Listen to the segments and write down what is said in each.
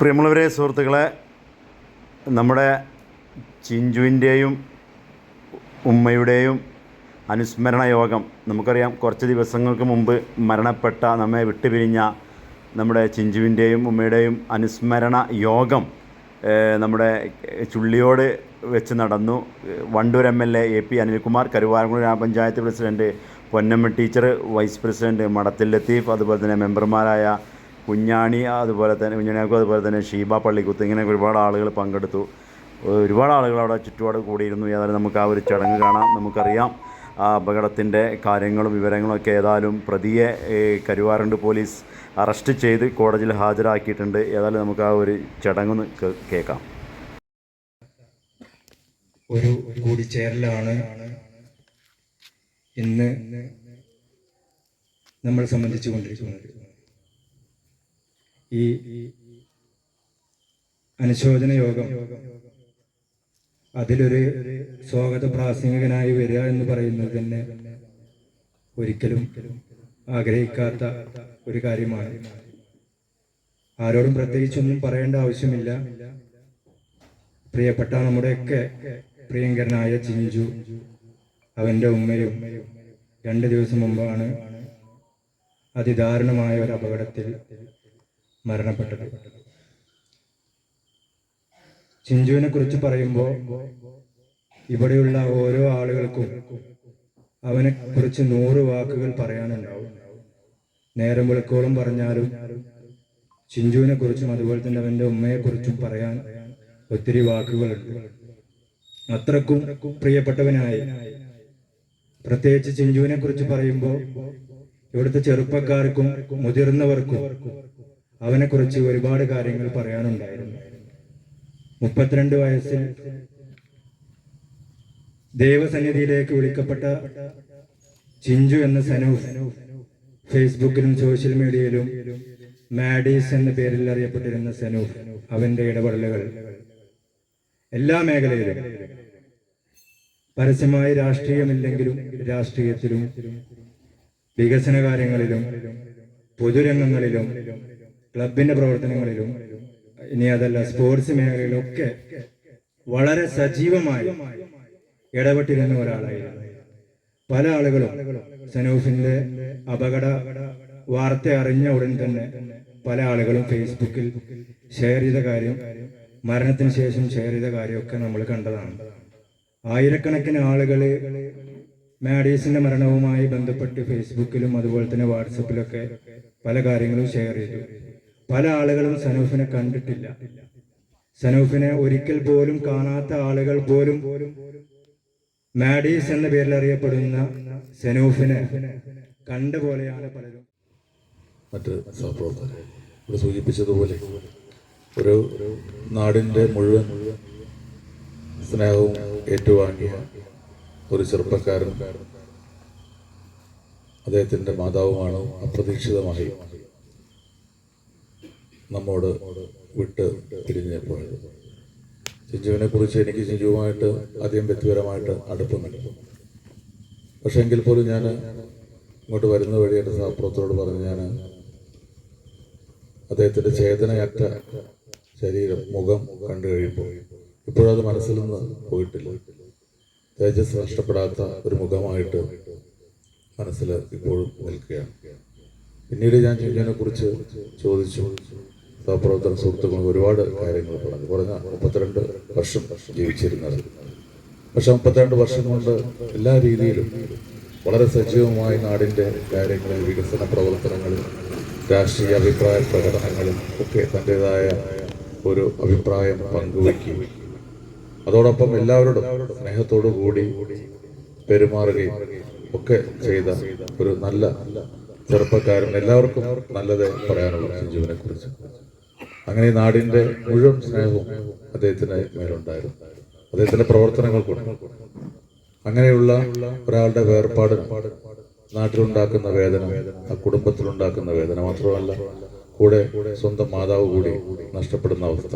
പ്രിയമുള്ളവരെ സുഹൃത്തുക്കളെ നമ്മുടെ ചിഞ്ചുവിന്റെയും ഉമ്മയുടെയും അനുസ്മരണ യോഗം. നമുക്കറിയാം കുറച്ച് ദിവസങ്ങൾക്ക് മുമ്പ് മരണപ്പെട്ട നമ്മെ വിട്ടുപിരിഞ്ഞ നമ്മുടെ ചിഞ്ചുവിന്റെയും ഉമ്മയുടെയും അനുസ്മരണ യോഗം നമ്മുടെ ചുള്ളിയോട് വെച്ച് നടന്നു. Wandoor M L A A P Anilkumar Karuvarakulam ഗ്രാമപഞ്ചായത്ത് president Ponnamma teacher vice president Madathil Latheef അതുപോലെ തന്നെ മെമ്പർമാരായ കുഞ്ഞാണി അതുപോലെ തന്നെ കുഞ്ഞാണിയാക്കും അതുപോലെ തന്നെ ഷീബ പള്ളിക്കുത്ത് ഇങ്ങനെയൊക്കെ ഒരുപാട് ആളുകൾ പങ്കെടുത്തു. ഒരുപാട് ആളുകൾ അവിടെ ചുറ്റുപാട് കൂടിയിരുന്നു. ഏതായാലും നമുക്ക് ആ ഒരു ചടങ്ങ് കാണാം. നമുക്കറിയാം ആ അപകടത്തിന്റെ കാര്യങ്ങളും വിവരങ്ങളും ഒക്കെ ഏതായാലും പ്രതിയെ കരുവാരണ്ട് പോലീസ് അറസ്റ്റ് ചെയ്ത് കോടതിയിൽ ഹാജരാക്കിയിട്ടുണ്ട്. ഏതായാലും നമുക്ക് ആ ഒരു ചടങ്ങ് കേൾക്കാം. ഒരു കൂടിച്ചേരലാണ്. ഇന്ന് നമ്മൾ സംബന്ധിച്ചു കൊണ്ടിരിക്കുന്നത് ഈ അനുശോചന യോഗം. അതിലൊരു സ്വാഗത പ്രാസംഗികനായി വരിക എന്ന് പറയുന്നത് തന്നെ ഒരിക്കലും ആഗ്രഹിക്കാത്ത ഒരു കാര്യമാണ്. ആരോടും പ്രത്യേകിച്ചൊന്നും പറയേണ്ട ആവശ്യമില്ല. പ്രിയപ്പെട്ട നമ്മുടെയൊക്കെ പ്രിയങ്കരനായ ചിഞ്ചു അവന്റെ ഉമ്മയും രണ്ട് ദിവസം മുമ്പാണ് അതിദാരുണമായ ഒരു അപകടത്തിൽ മരണപ്പെട്ടത്. ചിഞ്ചുവിനെ കുറിച്ച് പറയുമ്പോൾ ഇവിടെയുള്ള ഓരോ ആളുകൾക്കും അവനെ കുറിച്ച് നൂറ് വാക്കുകൾ പറയാനുണ്ടാവും. നേരം വെളുക്കോളം പറഞ്ഞാലും ചിഞ്ചുവിനെ കുറിച്ചും അതുപോലെ തന്നെ അവന്റെ ഉമ്മയെ കുറിച്ചും പറയാൻ ഒത്തിരി വാക്കുകളുണ്ട്. അത്രക്കും പ്രിയപ്പെട്ടവനായി. പ്രത്യേകിച്ച് ചിഞ്ചുവിനെ കുറിച്ച് പറയുമ്പോൾ ഇവിടുത്തെ ചെറുപ്പക്കാർക്കും മുതിർന്നവർക്കും അവനെ കുറിച്ച് ഒരുപാട് കാര്യങ്ങൾ പറയാനുണ്ടായിരുന്നു. മുപ്പത്തിരണ്ട് വയസ്സിൽ ദൈവസന്നിധിയിലേക്ക് വിളിക്കപ്പെട്ട ചിഞ്ചു എന്ന സനൂഫ് ഫേസ്ബുക്കിലും സോഷ്യൽ മീഡിയയിലും മാഡീസ് എന്ന പേരിൽ അറിയപ്പെട്ടിരുന്ന സനൂഫ് അവന്റെ ഇടപെടലുകൾ. എല്ലാ മേഖലയിലും പരസ്യമായി രാഷ്ട്രീയമില്ലെങ്കിലും രാഷ്ട്രീയത്തിലും വികസന കാര്യങ്ങളിലും പൊതുരംഗങ്ങളിലും ക്ലബിന്റെ പ്രവർത്തനങ്ങളിലും ഇനി അതല്ല സ്പോർട്സ് മേഖലയിലൊക്കെ വളരെ സജീവമായി ഇടപെട്ടിരുന്ന ഒരാളായിരുന്നു. പല ആളുകളും സനൂഫിന്റെ അപകട വാർത്ത അറിഞ്ഞ ഉടൻ തന്നെ പല ആളുകളും ഫേസ്ബുക്കിൽ ഷെയർ ചെയ്ത കാര്യം മരണത്തിന് ശേഷം ഷെയർ ചെയ്ത കാര്യമൊക്കെ നമ്മൾ കണ്ടതാണ്. ആയിരക്കണക്കിന് ആളുകൾ മാഡീസിന്റെ മരണവുമായി ബന്ധപ്പെട്ട് ഫേസ്ബുക്കിലും അതുപോലെ തന്നെ വാട്സപ്പിലൊക്കെ പല കാര്യങ്ങളും ഷെയർ ചെയ്തു. പല ആളുകളും സനൂഫിനെ കണ്ടിട്ടില്ല. സനൂഫിനെ ഒരിക്കൽ പോലും കാണാത്ത ആളുകൾ പോലും മാഡീസ് എന്ന പേരിൽ അറിയപ്പെടുന്ന സനൂഫിനെ കണ്ട പോലെയാണ് പലരും. മറ്റ് സഹപ്രവർത്തകർ ഇവിടെ സൂചിപ്പിച്ചതുപോലെ ഒരു നാടിന്റെ മുഴുവൻ സ്നേഹവും ഏറ്റുവാങ്ങിയ ഒരു ചെറുപ്പക്കാരൻ അദ്ദേഹത്തിന്റെ മാതാവുമാണ് അപ്രതീക്ഷിതമായി നമ്മോട് വിട്ട് പിരിഞ്ഞ് പോയത് ചിഞ്ചുവിനെ കുറിച്ച് എനിക്ക് ചിഞ്ചുവുമായിട്ട് അധികം വ്യക്തിപരമായിട്ട് അടുപ്പമില്ല. പക്ഷേ എങ്കിൽ പോലും ഞാൻ ഇങ്ങോട്ട് വരുന്ന വഴി എന്റെ സഹപ്രവർത്തകരോട് പറഞ്ഞ് ഞാൻ അദ്ദേഹത്തിന്റെ ചേതനയറ്റ ശരീരം മുഖം കണ്ടു കഴിയുമ്പോൾ ഇപ്പോഴത് മനസ്സിൽ നിന്ന് പോയിട്ടില്ല. തേജസ് നഷ്ടപ്പെടാത്ത ഒരു മുഖമായിട്ട് മനസ്സിൽ ഇപ്പോഴും നിൽക്കുകയാണ്. പിന്നീട് ഞാൻ ചിഞ്ചുവിനെ കുറിച്ച് ചോദിച്ചു. സഹപ്രവർത്തന സുഹൃത്തുക്കളും ഒരുപാട് കാര്യങ്ങൾ പറഞ്ഞു. കുറഞ്ഞ മുപ്പത്തിരണ്ട് വർഷം ജീവിച്ചിരുന്നത്. പക്ഷെ മുപ്പത്തിരണ്ട് വർഷം കൊണ്ട് എല്ലാ രീതിയിലും വളരെ സജീവമായി നാടിന്റെ കാര്യങ്ങളിൽ വികസന പ്രവർത്തനങ്ങളിൽ രാഷ്ട്രീയ അഭിപ്രായ പ്രകടനങ്ങളിൽ ഒക്കെ തന്റെതായ ഒരു അഭിപ്രായം പങ്കുവയ്ക്കുകയും അതോടൊപ്പം എല്ലാവരോടും സ്നേഹത്തോടു കൂടി പെരുമാറുകയും ഒക്കെ ചെയ്ത ഒരു നല്ല ചെറുപ്പക്കാരൻ. എല്ലാവർക്കും നല്ലത് പറയാനുള്ള സഞ്ജീവനെ കുറിച്ച് അങ്ങനെ നാടിന്റെ മുഴുവൻ സ്നേഹവും അദ്ദേഹത്തിന് മേലുണ്ടായിരുന്നു. അദ്ദേഹത്തിന്റെ പ്രവർത്തനങ്ങൾ കൊണ്ട് അങ്ങനെയുള്ള ഒരാളുടെ വേർപാട് നാട്ടിലുണ്ടാക്കുന്ന വേദന ആ കുടുംബത്തിലുണ്ടാക്കുന്ന വേദന മാത്രമല്ല കൂടെ സ്വന്തം മാതാവ് കൂടി നഷ്ടപ്പെടുന്ന അവസ്ഥ.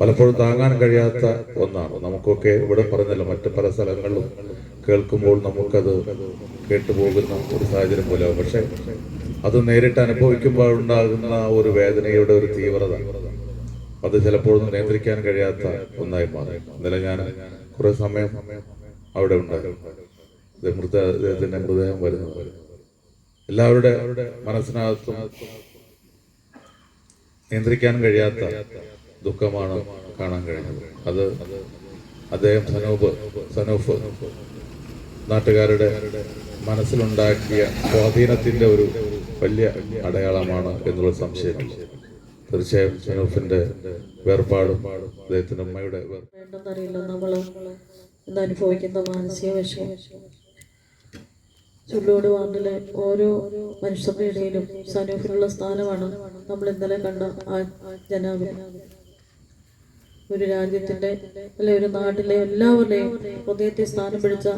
പലപ്പോഴും താങ്ങാൻ കഴിയാത്ത ഒന്നാണ്. നമുക്കൊക്കെ ഇവിടെ പറഞ്ഞല്ലോ മറ്റു പല സ്ഥലങ്ങളിലും കേൾക്കുമ്പോൾ നമുക്കത് കേട്ടുപോകുന്ന ഒരു സാഹചര്യം പോലെയാവും. പക്ഷെ അത് നേരിട്ട് അനുഭവിക്കുമ്പോൾ ഉണ്ടാകുന്ന ഒരു വേദനയുടെ ഒരു തീവ്രത. അത് ചിലപ്പോഴൊന്നും നിയന്ത്രിക്കാൻ കഴിയാത്ത ഒന്നായി മാറി. ഇന്നലെ ഞാൻ കുറെ സമയം അവിടെ ഉണ്ടായിരുന്നു. മൃതദേഹത്തിന്റെ മൃതദേഹം വരുന്നത്. എല്ലാവരുടെ മനസ്സിനകത്തും നിയന്ത്രിക്കാൻ കഴിയാത്ത ദുഃഖമാണ് കാണാൻ കഴിഞ്ഞത്. അത് അദ്ദേഹം സനൂപ് സനൂഫ് നാട്ടുകാരുടെ മനസ്സിലുണ്ടാക്കിയ സ്വാധീനത്തിന്റെ ഒരു വലിയ അടയാളമാണ് എന്നുള്ള സംശയമില്ല. തീർച്ചയായും സനൂഫിന്റെ വേർപാടും അദ്ദേഹത്തിന്റെ അമ്മയുടെ നമ്മൾ അനുഭവിക്കുന്ന മാനസിക വിഷമം. ചുള്ളോട് വാർഡിലെ ഓരോ മനുഷ്യരുടെ ഇടയിലും സനൂഫിനുള്ള സ്ഥാനമാണ് നമ്മൾ ഇന്നലെ കണ്ട ആ ജനാബിന് ഒരു രാജ്യത്തിന്റെ അല്ലെ ഒരു നാട്ടിലെ എല്ലാവരുടെയും ഹൃദയത്തെ സ്ഥാനം പിടിച്ച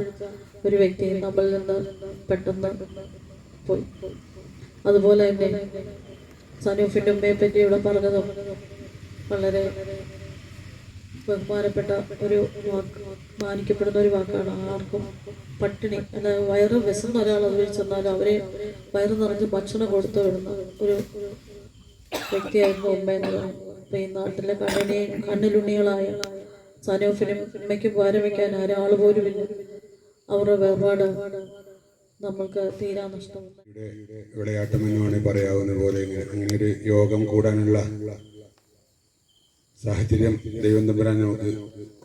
ഒരു വ്യക്തി നമ്മളിൽ നിന്ന് പെട്ടെന്ന് പോയി. അതുപോലെ തന്നെ സനൂഫിന്റെ ഉമ്മയെ പറ്റി ഇവിടെ പറഞ്ഞതും വളരെ ബഹുമാനപ്പെട്ട ഒരു വാക്ക് മാനിക്കപ്പെടുന്ന ഒരു വാക്കാണ്. ആർക്കും പട്ടിണി അല്ല വയറ് വിസന്ന ഒരാൾ അത് ചെന്നാൽ അവരെ വയറ് നിറഞ്ഞ് ഭക്ഷണം കൊടുത്തു വിടുന്ന ഒരു വ്യക്തിയായിരുന്നു ഉമ്മ എന്ന് പറയുന്നത്. ഈ നാട്ടിലെ കണ്ണിനെയും കണ്ണിലുണ്ണികളായ സനോഫിനും ഉമ്മയ്ക്ക് പകരം വയ്ക്കാൻ ഒരാൾ പോലുമില്ല. അവരുടെ വേർപാട് നമ്മൾക്ക് തീരാ നഷ്ടം പറയാവുന്ന പോലെ അങ്ങനെ ഒരു യോഗം കൂടാനുള്ള സാഹചര്യം ദൈവം തമ്പുരാൻ നമുക്ക്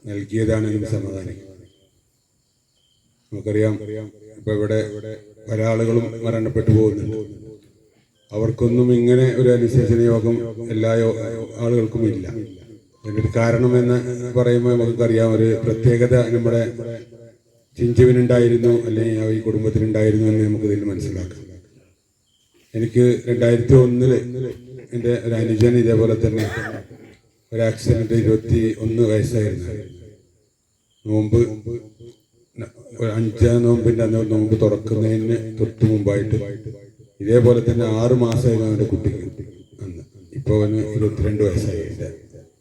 നൽകിയതാണ് എന്ന് സമാധാനിക്കും. നമുക്കറിയാം ഇപ്പൊ ഇവിടെ പല ആളുകളും മരണപ്പെട്ടു പോകുന്നുണ്ട്. അവർക്കൊന്നും ഇങ്ങനെ ഒരു അനുശേചന യോഗം എല്ലാ ആളുകൾക്കും ഇല്ല. അതിനൊരു കാരണം എന്ന് പറയുമ്പോൾ നമുക്കറിയാം ഒരു പ്രത്യേകത നമ്മുടെ ചിഞ്ചുവിനുണ്ടായിരുന്നു അല്ലെങ്കിൽ ആ ഈ കുടുംബത്തിനുണ്ടായിരുന്നു എന്ന് നമുക്ക് ഇതിൽ മനസ്സിലാക്കാം. എനിക്ക് രണ്ടായിരത്തി ഒന്നിൽ എന്റെ ഒരു അനുജൻ ഇതേപോലെ തന്നെ ഒരു ആക്സിഡന്റ് ഇരുപത്തി ഒന്ന് വയസ്സായിരുന്നു. നോമ്പ് അഞ്ചാം നോമ്പിന്റെ അന്ന് നോമ്പ് തുറക്കുന്നതിന് തൊട്ട് മുമ്പായിട്ട് ഇതേപോലെ തന്നെ ആറ് മാസമായിരുന്നു അവന്റെ കുട്ടിക്ക് അന്ന്. ഇപ്പോൾ അവന് ഇരുപത്തിരണ്ട് വയസ്സായി എന്റെ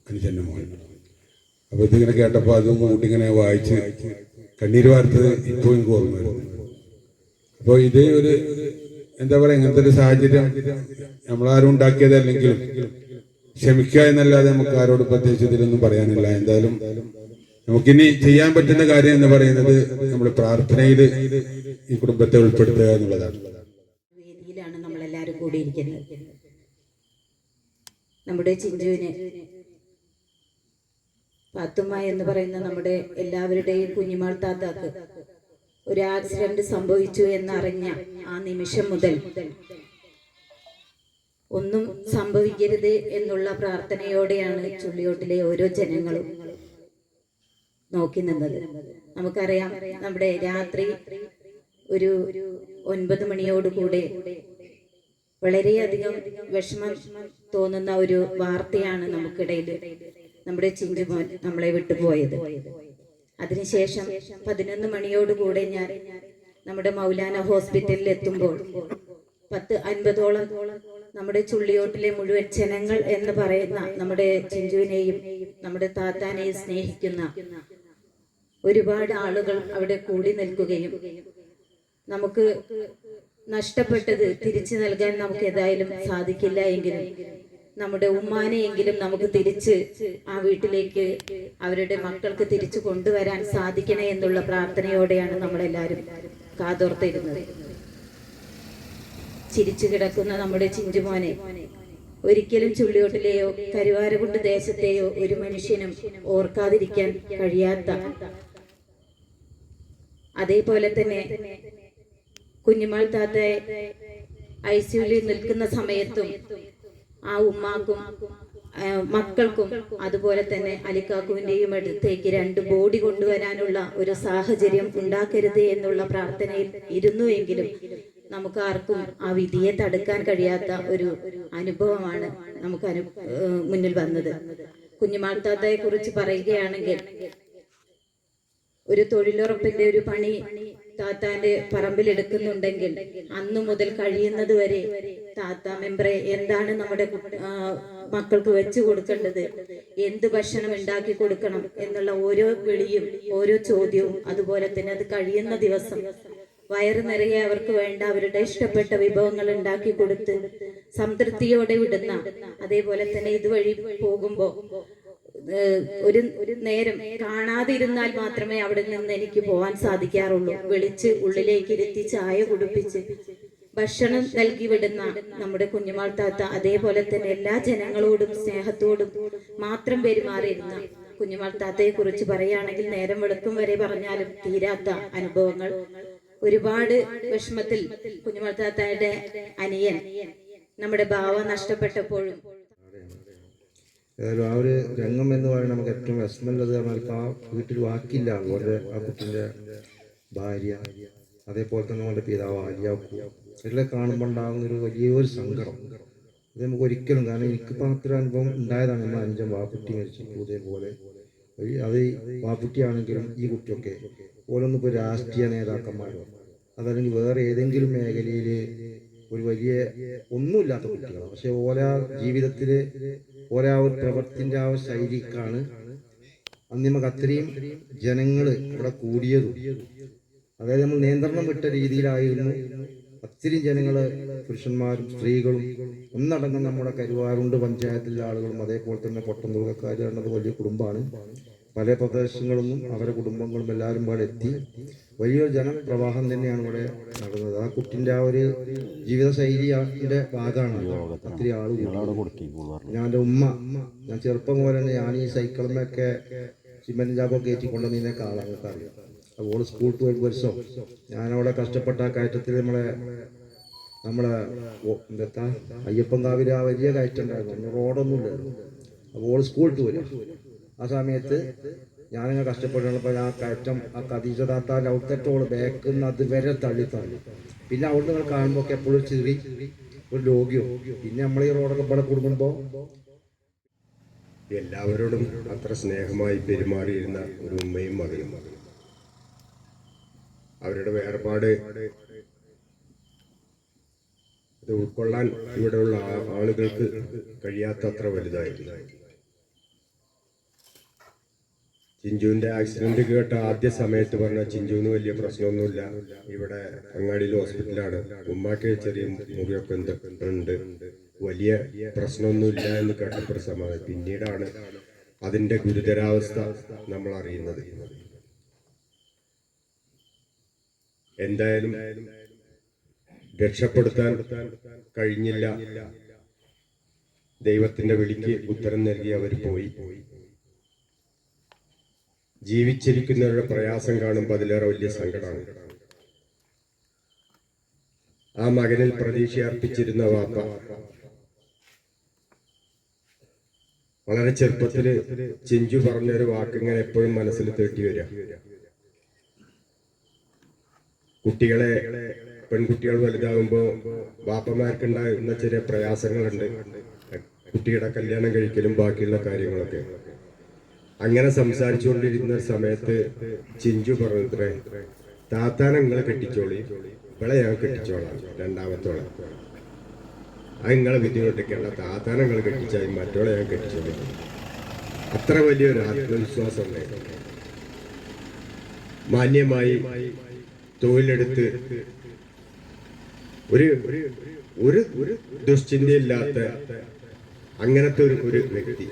അനുജന്റെ മോൻ. അപ്പൊ ഇതിങ്ങനെ കേട്ടപ്പോൾ അതും കൂട്ടിങ്ങനെ വായിച്ച് കണ്ണീര് വാർത്തത് ഇപ്പോൾ ഓർമ്മ വരുന്നു. അപ്പോൾ ഇതേ ഒരു എന്താ പറയാ ഇങ്ങനത്തെ ഒരു സാഹചര്യം നമ്മളാരും ഉണ്ടാക്കിയതല്ലെങ്കിലും ക്ഷമിക്കുക എന്നല്ലാതെ നമുക്ക് ആരോട് പ്രത്യേകിച്ച് ഇതിലൊന്നും പറയാനില്ല. എന്തായാലും നമുക്കിനി ചെയ്യാൻ പറ്റുന്ന കാര്യം എന്ന് പറയുന്നത് നമ്മൾ പ്രാർത്ഥനയിൽ ഈ കുടുംബത്തെ ഉൾപ്പെടുത്തുക എന്നുള്ളതാണ്. വേദിയിലാണ് നമ്മളെല്ലാവരും കൂടിയിരിക്കുന്നത്. നമ്മുടെ ചിഞ്ചുവിന് പാത്തുമ്മ എന്ന് പറയുന്ന നമ്മുടെ എല്ലാവരുടെയും കുഞ്ഞുമാൾ താത്താക്ക് ഒരു ആക്സിഡന്റ് സംഭവിച്ചു എന്നറിഞ്ഞ ആ നിമിഷം മുതൽ ഒന്നും സംഭവിക്കരുത് എന്നുള്ള പ്രാർത്ഥനയോടെയാണ് ചുള്ളിയോട്ടിലെ ഓരോ ജനങ്ങളും നോക്കി നിന്നത്. നമുക്കറിയാം നമ്മുടെ രാത്രി ഒരു ഒൻപത് മണിയോടുകൂടെ വളരെയധികം വിഷമം തോന്നുന്ന ഒരു വാർത്തയാണ് നമുക്കിടയിൽ നമ്മുടെ ചിഞ്ചുമോൻ നമ്മളെ വിട്ടുപോയത് അതിനുശേഷം പതിനൊന്ന് മണിയോടുകൂടെ ഞാൻ നമ്മുടെ മൗലാന ഹോസ്പിറ്റലിൽ എത്തുമ്പോൾ പത്ത് അൻപതോളം നമ്മുടെ ചുള്ളിയോട്ടിലെ മുഴുവൻ ജനങ്ങൾ എന്ന് പറയുന്ന നമ്മുടെ ചിഞ്ചുവിനെയും നമ്മുടെ താത്താനെയും സ്നേഹിക്കുന്ന ഒരുപാട് ആളുകൾ അവിടെ കൂടി നിൽക്കുകയും നമുക്ക് നഷ്ടപ്പെട്ടത് തിരിച്ചു നൽകാൻ നമുക്ക് ഏതായാലും സാധിക്കില്ല എങ്കിലും നമ്മുടെ ഉമ്മാനെയെങ്കിലും നമുക്ക് തിരിച്ച് ആ വീട്ടിലേക്ക് അവരുടെ മക്കൾക്ക് തിരിച്ചു കൊണ്ടുവരാൻ സാധിക്കണേ എന്നുള്ള പ്രാർത്ഥനയോടെയാണ് നമ്മളെല്ലാവരും കാതോർത്തിരുന്നത്. ചിരിച്ചു കിടക്കുന്ന നമ്മുടെ ചിഞ്ചുമോനെ ഒരിക്കലും ചുള്ളിയോട്ടിലെയോ കരുവാരകുണ്ട് ദേശത്തെയോ ഒരു മനുഷ്യനും ഓർക്കാതിരിക്കാൻ കഴിയാത്ത അതേപോലെ തന്നെ കുഞ്ഞുമാൾ താത്തയെ ഐ സിയുലിൽ നിൽക്കുന്ന സമയത്തും ആ ഉമ്മാക്കും മക്കൾക്കും അതുപോലെ തന്നെ അലിക്കാക്കുവിന്റെയും അടുത്തേക്ക് രണ്ട് ബോഡി കൊണ്ടുവരാനുള്ള ഒരു സാഹചര്യം ഉണ്ടാക്കരുത് എന്നുള്ള പ്രാർത്ഥനയിൽ ഇരുന്നുവെങ്കിലും നമുക്ക് ആർക്കും ആ വിധിയെ തടുക്കാൻ കഴിയാത്ത ഒരു അനുഭവമാണ് നമുക്ക് അനു മുന്നിൽ വന്നത്. കുഞ്ഞുമാർത്താത്തയെ കുറിച്ച് പറയുകയാണെങ്കിൽ ഒരു തൊഴിലുറപ്പിന്റെ ഒരു പണി താത്താന്റെ പറമ്പിൽ എടുക്കുന്നുണ്ടെങ്കിൽ അന്നു മുതൽ കഴിയുന്നത് വരെ താത്ത മെമ്പറെ എന്താണ് നമ്മുടെ മക്കൾക്ക് വെച്ചു കൊടുക്കേണ്ടത്? എന്ത് ഭക്ഷണം ഉണ്ടാക്കി കൊടുക്കണം എന്നുള്ള ഓരോ വിളിയും ഓരോ ചോദ്യവും അതുപോലെ തന്നെ അത് കഴിയുന്ന ദിവസം വയറ് നിറയെ അവർക്ക് വേണ്ട അവരുടെ ഇഷ്ടപ്പെട്ട വിഭവങ്ങൾ ഉണ്ടാക്കി കൊടുത്ത് സംതൃപ്തിയോടെ വിടുന്ന അതേപോലെ തന്നെ ഇതുവഴി പോകുമ്പോ ഏഹ്, ഒരു ഒരു നേരം കാണാതിരുന്നാൽ മാത്രമേ അവിടെ നിന്ന് എനിക്ക് പോവാൻ സാധിക്കാറുള്ളൂ. വിളിച്ച് ഉള്ളിലേക്ക് ഇരുത്തി ചായ കുടിപ്പിച്ച് ഭക്ഷണം നൽകി വിടുന്ന നമ്മുടെ കുഞ്ഞുമാൾ താത്ത അതേപോലെ തന്നെ എല്ലാ ജനങ്ങളോടും സ്നേഹത്തോടും മാത്രം പെരുമാറിയിരുന്ന കുഞ്ഞുമാൾ താത്തയെ കുറിച്ച് പറയുകയാണെങ്കിൽ നേരം വെളുക്കും വരെ പറഞ്ഞാലും തീരാത്ത അനുഭവങ്ങൾ. ഒരുപാട് വിഷമത്തിൽ കുഞ്ഞുമാൾ താത്തയുടെ അനിയൻ നമ്മുടെ ഭാവ നഷ്ടപ്പെട്ടപ്പോഴും ഏതായാലും ആ ഒരു രംഗം എന്ന് പറയുന്നത് നമുക്ക് ഏറ്റവും വിഷമമുള്ളത് പറഞ്ഞാൽ ആ വീട്ടിൽ വാക്കില്ല. അവരുടെ ആ കുട്ടിന്റെ ഭാര്യ അതേപോലെ തന്നെ അവന്റെ പിതാവ് ആര്യാക്കു എല്ലാം കാണുമ്പോൾ ഉണ്ടാകുന്ന ഒരു വലിയൊരു സങ്കടം. ഇത് നമുക്ക് ഒരിക്കലും കാരണം എനിക്കിപ്പോൾ അത്ര അനുഭവം ഉണ്ടായതാണ്. നമ്മൾ അഞ്ചം വാക്കുട്ടി മരിച്ചു ഇതേപോലെ. അത് വാക്കുട്ടിയാണെങ്കിലും ഈ കുട്ടിയൊക്കെ ഓരോന്നിപ്പോൾ രാഷ്ട്രീയ നേതാക്കന്മാരോ അതല്ലെങ്കിൽ വേറെ ഏതെങ്കിലും മേഖലയിൽ ഒരു വലിയ ഒന്നുമില്ലാത്ത കുട്ടികളാണ് പക്ഷെ ഓരോ ജീവിതത്തിൽ ഓരോ ഒരു പ്രവർത്തിന്റെ ആ ശൈലിക്കാണ് അന്ന് നമുക്ക് അത്രയും ജനങ്ങൾ ഇവിടെ കൂടിയതും. അതായത് നമ്മൾ നിയന്ത്രണം വിട്ട രീതിയിലായിരുന്നു അത്രയും ജനങ്ങൾ പുരുഷന്മാരും സ്ത്രീകളും ഒന്നടങ്കം നമ്മുടെ കരുവാറുണ്ട് പഞ്ചായത്തിലെ ആളുകളും അതേപോലെ തന്നെ പൊട്ടന്തുറക്കാർ എന്നത് വലിയ കുടുംബമാണ്. പല പ്രദേശങ്ങളിൽ നിന്നും അവരുടെ കുടുംബങ്ങളും എല്ലാവരും ഇവിടെ എത്തി. വലിയൊരു ജനപ്രവാഹം തന്നെയാണ് ഇവിടെ നടന്നത്. ആ കുട്ടിന്റെ ആ ഒരു ജീവിതശൈലിയുടെ ഭാഗമാണ് ഒത്തിരി ആൾ ഞാൻ എന്റെ ഉമ്മ ഞാൻ ചെറുപ്പം പോലെ തന്നെ ഞാൻ ഈ സൈക്കിളിനൊക്കെ സിമെന്റ് ജാബൊക്കെ കയറ്റി കൊണ്ടുവന്നതിനെ കാളാണ് അറിയാം അപ്പോൾ സ്കൂൾ പോയി വർഷം ഞാനവിടെ കഷ്ടപ്പെട്ട ആ കയറ്റത്തിൽ നമ്മളെ നമ്മളെ എന്താ എന്താ അയ്യപ്പൻകാവിൽ ആ വലിയ കയറ്റം ഉണ്ടായിരുന്നു. അന്ന് റോഡൊന്നും ഇല്ലായിരുന്നു. അപ്പോൾ സ്കൂളിൽ വരും ആ സമയത്ത് ഞാനിങ്ങനെ കഷ്ടപ്പെട്ടുള്ളപ്പോൾ ആ കയറ്റം ആ കതീജ താത്താന്റെ ഔട്ടറ്റോൾ ബാക്കിൽ നിന്ന് അതുവരെ തള്ളി തള്ളി. പിന്നെ അവിടെ നിങ്ങൾ കാണുമ്പോൾ എപ്പോഴും ചെറി ഒരു രോഗിയോ പിന്നെ നമ്മൾ ഈ റോഡൊക്കെ ഇവിടെ കൊടുക്കുമ്പോൾ എല്ലാവരോടും അത്ര സ്നേഹമായി പെരുമാറിയിരുന്ന ഒരു ഉമ്മയും മകനും. അവരുടെ വേർപാട് ഇത് ഉൾക്കൊള്ളാൻ ഇവിടെയുള്ള ആ- ആളുകൾക്ക് കഴിയാത്തത്ര വലുതായിരുന്നു. ചിഞ്ചുവിന്റെ ആക്സിഡന്റ് കേട്ട ആദ്യ സമയത്ത് പറഞ്ഞ ചിഞ്ചുവിന് വലിയ പ്രശ്നമൊന്നുമില്ല. ഇവിടെ അങ്ങാടിയിൽ ഹോസ്പിറ്റലാണ് ഉമ്മാക്ക് ചെറിയ മുറിയൊക്കെ ഉണ്ട് വലിയ പ്രശ്നമൊന്നുമില്ല എന്ന് കേട്ടപ്പോൾ സമാധാനം. പിന്നീടാണ് അതിന്റെ ഗുരുതരാവസ്ഥ നമ്മൾ അറിയുന്നത്. എന്തായാലും രക്ഷപ്പെടുത്താൻ കഴിഞ്ഞില്ല. ദൈവത്തിന്റെ വിളിക്ക് ഉത്തരം നൽകി അവർ പോയി. ജീവിച്ചിരിക്കുന്നവരുടെ പ്രയാസം കാണുമ്പോൾ അതിലേറെ വലിയ സങ്കടമാണ് ആ മകനിൽ പ്രതീക്ഷ അർപ്പിച്ചിരുന്ന വാപ്പ വളരെ ചെറുപ്പത്തിൽ ചിഞ്ചു പറഞ്ഞൊരു വാക്കിങ്ങനെ എപ്പോഴും മനസ്സിൽ തേട്ടി വരിക. കുട്ടികളെ പെൺകുട്ടികൾ വലുതാകുമ്പോ വാപ്പമാർക്കുണ്ടാകുന്ന ചെറിയ പ്രയാസങ്ങളുണ്ട്. കുട്ടിയുടെ കല്യാണം കഴിക്കലും ബാക്കിയുള്ള കാര്യങ്ങളൊക്കെ. അങ്ങനെ സംസാരിച്ചുകൊണ്ടിരുന്ന സമയത്ത് ചിഞ്ചു പറഞ്ഞത്രേ താത്താനെ നിങ്ങളെ കെട്ടിച്ചോളി. ഇവളെ ഞാൻ കെട്ടിച്ചോളാം രണ്ടാമത്തോളെ. അത് നിങ്ങളെ ബുദ്ധിമുട്ടൊക്കെയുള്ള താത്താനെ നിങ്ങൾ കെട്ടിച്ചാൽ മറ്റോളെ ഞാൻ കെട്ടിച്ചോളി. അത്ര വലിയൊരു ആത്മവിശ്വാസം മാന്യമായി തൊഴിലെടുത്ത് ഒരു ഒരു ഒരു ദുശ്ചിന്തയില്ലാത്ത അങ്ങനത്തെ ഒരു ഒരു വ്യക്തി.